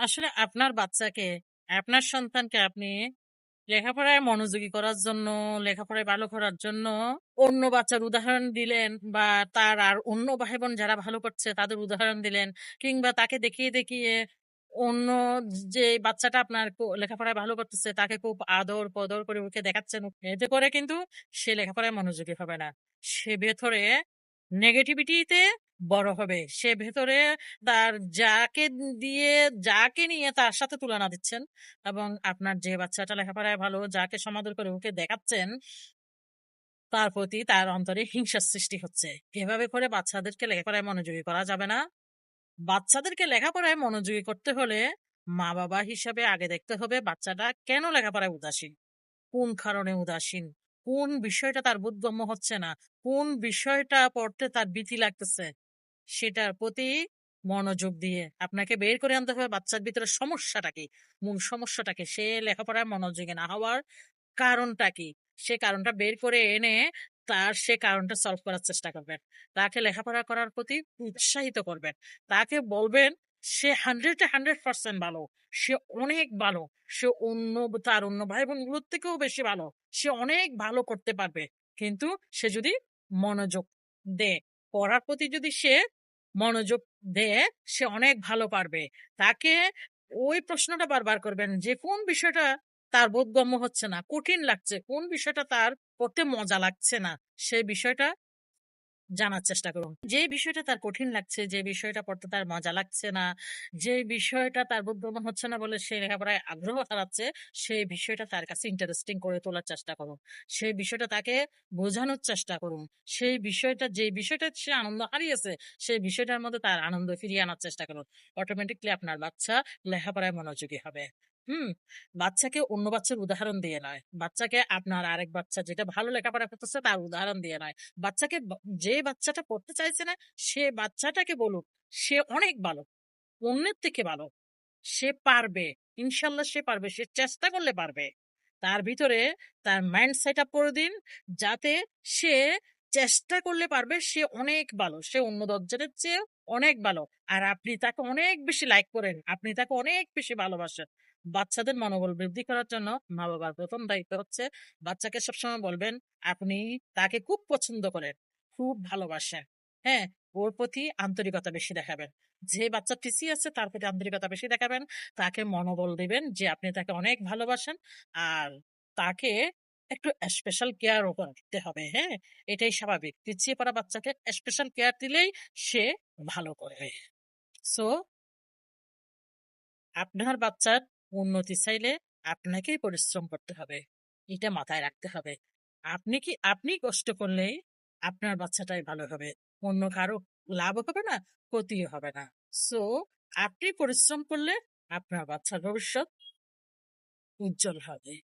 আসলে আপনার বাচ্চাকে, আপনার সন্তানকে আপনি লেখাপড়ায় মনোযোগী করার জন্য, লেখাপড়ায় ভালো করার জন্য অন্য বাচ্চার উদাহরণ দিলেন বা তার আর অন্য ভাই-বোন যারা ভালো করছে তাদের উদাহরণ দিলেন কিংবা তাকে দেখিয়ে, দেখিয়ে অন্য যে বাচ্চাটা আপনার লেখাপড়ায় ভালো করতেছে তাকে খুব আদর কদর করে ওকে দেখাচ্ছেন। এতে করে কিন্তু সে লেখাপড়ায় মনোযোগী হবে না। সে ভেতরে নেগেটিভিটিতে বড় হবে। সে ভেতরে তার যাকে দিয়ে যাকে নিয়ে তার সাথে তুলনা দিচ্ছেন এবং আপনার যে বাচ্চাটা লেখাপড়ায় ভালো, যাকে সমাদর করে ওকে দেখাচ্ছেন তার প্রতি তার অন্তরে হিংসার সৃষ্টি হচ্ছে। এভাবে করে বাচ্চাদেরকে লেখাপড়ায় মনোযোগী করা যাবে না। বাচ্চাদেরকে লেখাপড়ায় মনোযোগী করতে হলে মা-বাবা হিসাবে আগে দেখতে হবে বাচ্চাটা কেন লেখাপড়ায় উদাসীন? কোন কারণে উদাসীন? কোন বিষয়টা তার বোধগম্য হচ্ছে না? কোন বিষয়টা পড়তে তার ভীতি লাগতেছে? সেটার প্রতি মনোযোগ দিয়ে আপনাকে বের করে আনতে হবে বাচ্চার ভিতরে সমস্যাটা কি? মূল সমস্যাটা কি? সে লেখাপড়ায় মনোযোগী না হওয়ার কারণটা কি? সে কারণটা বের করে এনে তার সে কারণটা সলভ করার চেষ্টা করবেন। তাকে লেখাপড়া করার প্রতি উৎসাহিত করবেন। তাকে বলবেন সে 100 এ 100% ভালো। সে অনেক ভালো। সে অন্য তার অন্য ভাই-বোনগুলোর থেকেও বেশি ভালো। সে অনেক ভালো করতে পারবে। কিন্তু সে যদি মনোযোগ দেয়, পড়ার প্রতি যদি সে মনোযোগ দেয়, সে অনেক ভালো পারবে। তাকে ওই প্রশ্নটা বারবার করবেন যে কোন বিষয়টা তার বোধগম্য হচ্ছে না, কঠিন লাগছে, কোন বিষয়টা তার পড়তে মজা লাগছে না, সে বিষয়টা জানার চেষ্টা করুন। যে বিষয়টা তার কঠিন লাগছে, যে বিষয়টা পড়তে তার মজা লাগছে না, যে বিষয়টা তার বোধগম্য হচ্ছে না বলে সে লেখাপড়ায় আগ্রহ হারাচ্ছে, সেই বিষয়টা তার কাছে ইন্টারেস্টিং করে তোলার চেষ্টা করুন। সেই বিষয়টা তাকে বোঝানোর চেষ্টা করুন। সেই বিষয়টা যে বিষয়টা সে আনন্দ হারিয়েছে, সেই বিষয়টার মধ্যে তার আনন্দ ফিরিয়ে আনার চেষ্টা করুন। অটোমেটিকলি আপনার বাচ্চা লেখাপড়ায় মনোযোগী হবে। হুম? বাচ্চাকে অন্য বাচ্চার উদাহরণ দিয়ে নয়। বাচ্চাকে আপনার আরেক বাচ্চা যেটা ভালো লেখাপড়া করতেছে তার উদাহরণ দিয়ে নয়। বাচ্চাকে যে বাচ্চাটা পড়তে চাইছে না, সে বাচ্চাটাকে বলুক, সে অনেক ভালো। অন্যের থেকে ভালো। সে পারবে। ইনশাল্লাহ সে পারবে। সে চেষ্টা করলে পারবে। তার ভিতরে তার মাইন্ড সেট আপ করে দিন, যাতে সে চেষ্টা করলে পারবে সে অনেক ভালো। সে অন্য ১০ জনের চেয়ে অনেক ভালো। আর আপনি তাকে অনেক বেশি লাইক করেন। আপনি তাকে অনেক বেশি ভালোবাসেন। বাচ্চাদের মনোবল বৃদ্ধি করার জন্য মা-বাবার প্রথম দায়িত্ব হচ্ছে বাচ্চাকে সবসময় বলবেন আপনি তাকে খুব পছন্দ করেন, খুব ভালোবাসেন। হ্যাঁ? ওর প্রতি আন্তরিকতা বেশি দেখাবেন। যে বাচ্চা পিছিয়ে আছে তার প্রতি আন্তরিকতা বেশি দেখাবেন। তাকে মনোবল দিবেন যে আপনি তাকে অনেক ভালোবাসেন। আর তাকে একটু স্পেশাল কেয়ার ও দিতে হবে। হ্যাঁ? এটাই স্বাভাবিক। পিছিয়ে পড়া বাচ্চাকে স্পেশাল কেয়ার দিলেই সে ভালো করবে। সো আপনার বাচ্চার উন্নতি চাইলে আপনাকেই পরিশ্রম করতে হবে। এটা মাথায় রাখতে হবে। আপনি কি আপনি কষ্ট করলেই আপনার বাচ্চাটাই ভালো হবে। অন্য কারও লাভ হবে না, ক্ষতিও হবে না। সো আপনি পরিশ্রম করলে আপনার বাচ্চার ভবিষ্যৎ উজ্জ্বল হবে।